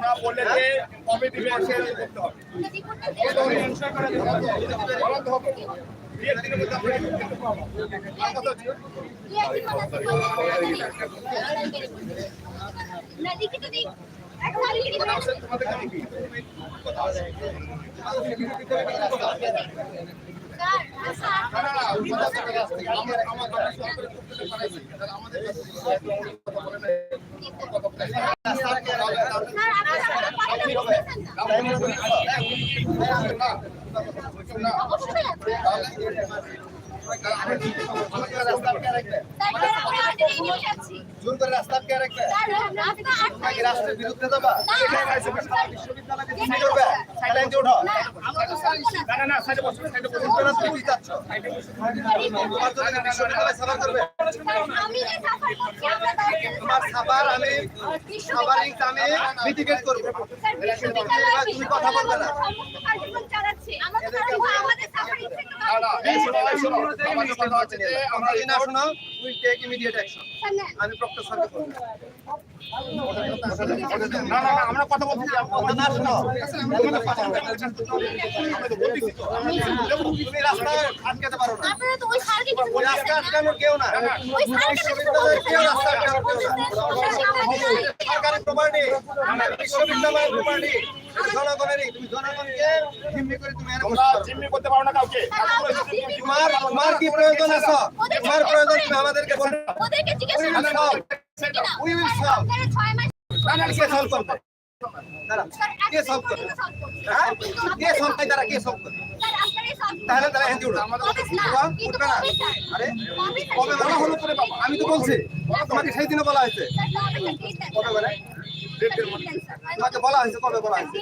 তোমরা বললে যে কবে দিবে সে করতে হবে। আমাদের জোর করে রাস্তা আটকে রাখবে নাকি রাষ্ট্রের বিরুদ্ধে যাবা বিশ্ববিদ্যালয়কে তুমি করবে সাইলেন্টে ওঠো না আমরা তো স্যার না, না, না, সাইডে বসো, সাইডে বসো। তোমরা তুমি কি চাচ্ছ তোমার জন্য বিশ্ববিদ্যালয় সাফার করবে আমি তোমার সাফার আমি মিটিগেট করব তুমি কথা বলবে না প্রক্টর আমরা কথা বলছি কেউ না। প্রপার্টি বিশ্ববিদ্যালয়ের প্রপার্টি জনগণেরই। তুমি জনগণকে জিম্মি করে তুমি। জিম্মি করতে পারো না কাউকে। তোমার তোমার কি প্রয়োজন আছে? তোমার প্রয়োজন তুমি আমাদেরকে বলো ওদেরকে জিজ্ঞাসা We will করুন solve. We will solve. আপনারা ছয় মাস কে সলভ করবে কে সলভ করবে হ্যাঁ কে সলভ করে দাঁড়া কে সলভ করবে তাহলে তাহলে হেঁটে উঠো উঠবা, উঠবে না আরে কবে বলা হলো করে বাবা আমি তো বলছি তোমাকে সেই দিনে বলা হয়েছে কবে বলে তোমাকে বলা হয়েছে কবে বলা হয়েছে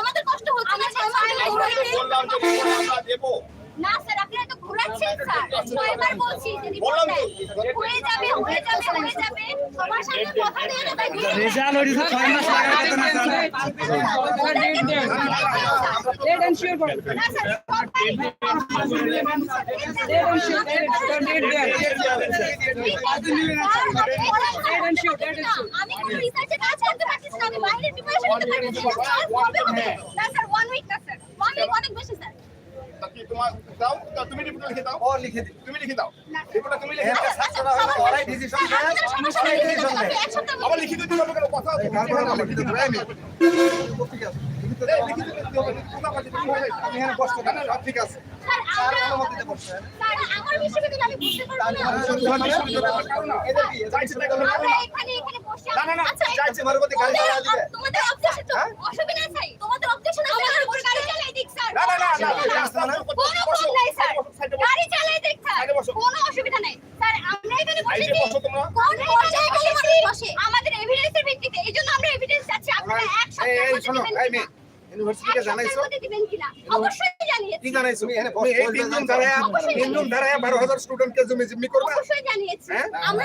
আমাদের কষ্ট হচ্ছে। না, ছয় মাস ধরে ঘুরাইতে। বললাম যে report আমরা দেবো না, স্যার, স্যার। ছয়বার বলছি যে report বললাম তো। দেন। হয়ে যাবে, হয়ে যাবে, হয়ে যাবে। সবার সামনে কথা দিয়ে তাই রেজাল্ট হয়েছে ছয় মাস লাগাতে তো না স্যার ওদেরকে ডেট এনশিওর করুন না, স্যার, সবাই- ডেট এনশিওর ডেট আমি কোনো রিসার্চে কাজ করতে পারতেছি না আমি বাইরের প্রিপারেশন নিতে পারতেছি না স্যার স্যার ওয়ান উইক না স্যার ওয়ান উইক অনেক বেশি স্যার তোমার দাও তা তুমি লিখে দাও। ও লিখে দিই। তুমি লিখে দাও। রিপোর্টটা তুমি লিখে দাও। এখানে হলো ওরাই ডিসিশন নেয় ওরাই ডিসিশন নেয় আবার লিখিত দিতে হবে কেন? কথা আমি। ঠিক আছে। দিতে হবে। তুমি হয়ে আমি এখানে বসতে না, না, ঠিক আছে। স্যার স্যার আমরা স্যার আমার বিশ্ববিদ্যালয়ে আমি বুঝতে পারব না। এদের কি? যা তাই করো না। এখানে এখানে বসে না, না, না, আচ্ছা যা প্রতি গাড়ি চালায় দিবে। তোমাদের অবজেকশন তো হ্যাঁ? অসুবিধা নাই। Amen ইউনিভার্সিটিকে এক জানাইছো? অবশ্যই জানিয়েছি। কি জানাইছো? তুমি এখানে এই তিন দিন ধরে তিন দিন ধরে বারো হাজার স্টুডেন্টকে জমি জিম্মি করবে? অবশ্যই জানিয়েছি। হ্যাঁ? আমরা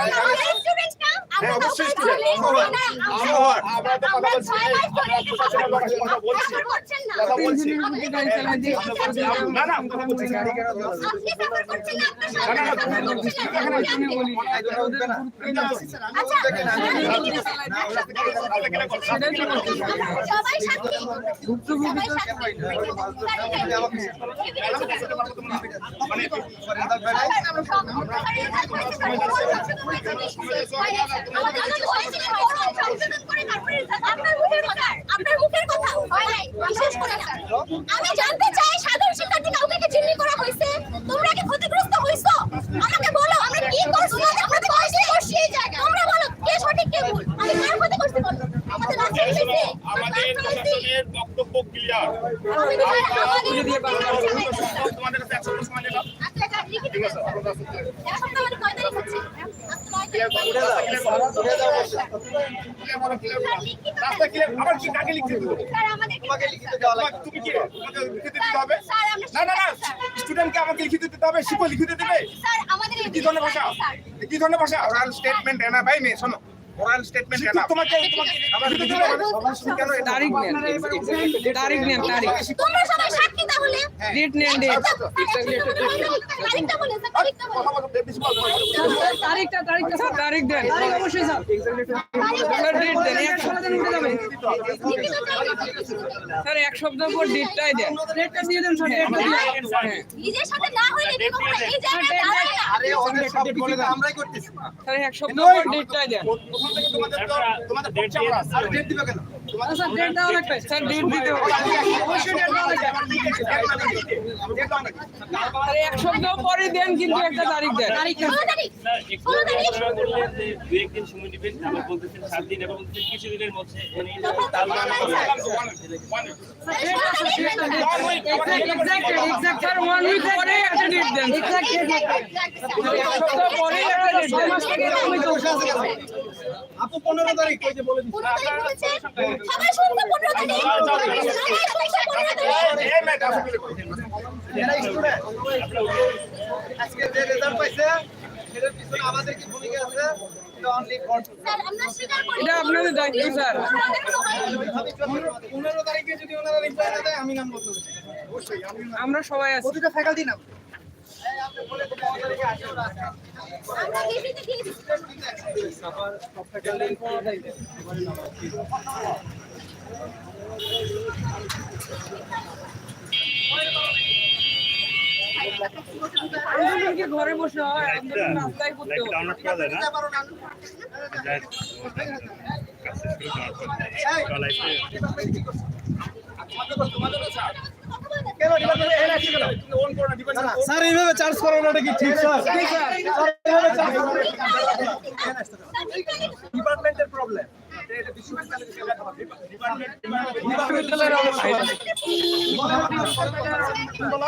স্টুডেন্ট না আমরা হ্যাঁ, অবশ্যই তো কথা বলছি। কথা বলছি। কথা বলছি। না। না কথা বলছি আপনি করছেন না, আপনার না, না, আমি জানতে চাই সাধারণ শিক্ষার্থী কাউকে কি জিম্মি করা হয়েছে তোমরা কি ক্ষতিগ্রস্ত হইছো আমাকে বলো আমরা কি করছি আমরা তো বসে বসে এই জায়গায় তোমরা বলো কে সঠিক কে ভুল আমি কার ক্ষতি করছি বলো আমাদের রাস্তা এই শোনো, হয়েছে আমাদের প্রশাসনের বক্তব্য ক্লিয়ার আমি তো আমাদের তোমাদের কাছে একশো সময় নিলাম ঠিক আছে আপনার কাছে এক সপ্তাহ কয় তারিখ হচ্ছে আজকে নয় রাস্তা ক্লিয়ার আবার কি? কাকে লিখতে দেবো? তোমাকে লিখিত দেওয়া লাগবে। তুমি কি তোমাকে লিখিত দিতে হবে? না না না। স্টুডেন্টকে আমাকে লিখিত দিতে হবে। শিপো লিখিত দেবে? কি ধরনের ভাষা? কি ধরনের ভাষা? ওরাল স্টেটমেন্ট এনা ভাই মেয়ে শোনো। ওরাল স্টেটমেন্ট এনা তোমাকে তোমাকে তারিখ নেন তারিখ নেন তারিখ তোমরা সবাই সাক্ষী তাহলে। ডেট নেন ডেট তারিখটা বলে তারিখটা বলে। বলো তারিখটা স্যার তারিখ দেন। তারিখ অবশ্যই স্যার। ডেট দেন। এক সপ্তাহ দিন। উঠে যাবে স্যার এক সপ্তাহ পর ডেটটাই দেন। ডেটটা দিয়ে দেন স্যার ডেটটা দিয়ে হ্যাঁ। নিজের সাথে না হইলে এই জায়গায় দাঁড়ায়। না আরে ওদের সব তো আমরাই করতেছি। স্যার এক সপ্তাহ পর ডেটটাই দেন। প্রথম থেকে তোমাদের তো তোমাদের পক্ষে আমরা আর ডেট দিবে কেন স্যার ডেট দেওয়া লাগবে স্যার ডেট দিতে হবে অবশ্যই ডেট দেওয়া লাগবে স্যার এক সপ্তাহ পরে দেন কিন্তু একটা তারিখ দেন তারিখ একদিন সময় নেবেন আবার বলতেছেন সাত দিন এবার বলতেছেন কিছুদিনের মধ্যে পরে একটা ডেট দেন তারিখ ওই যে বলে দিচ্ছি। সবাই শুনছে তারিখ? এই স্টুডেন্ট আজকে যে রেজাল্ট পাইছে এটার পিছনে আমাদের কি ভূমিকা আছে এটা আপনাদের দায়িত্ব স্যার। পনেরো তারিখে যদি ওনারা রিপ্লাই না দেয় আমি নাম বলতে আমরা সবাই আছি। প্রতিটা ফ্যাকাল্টি নাম আমরা ডিগ্রিতে দিয়ে দিচ্ছি আন্দোলন কি ঘরে বসে হয় রাস্তায় করতে স্যার এইভাবে চার্জ করানোটা কি ঠিক স্যার? এইভাবে চার্জ ডিপার্টমেন্টের প্রবলেম বিশ্ববিদ্যালয়ের বলো।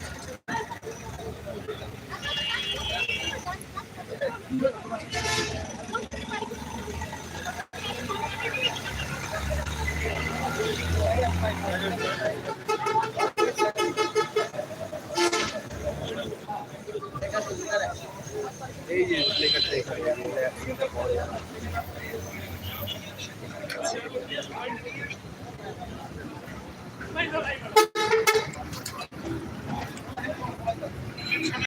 এই যে লেখাটা এখানে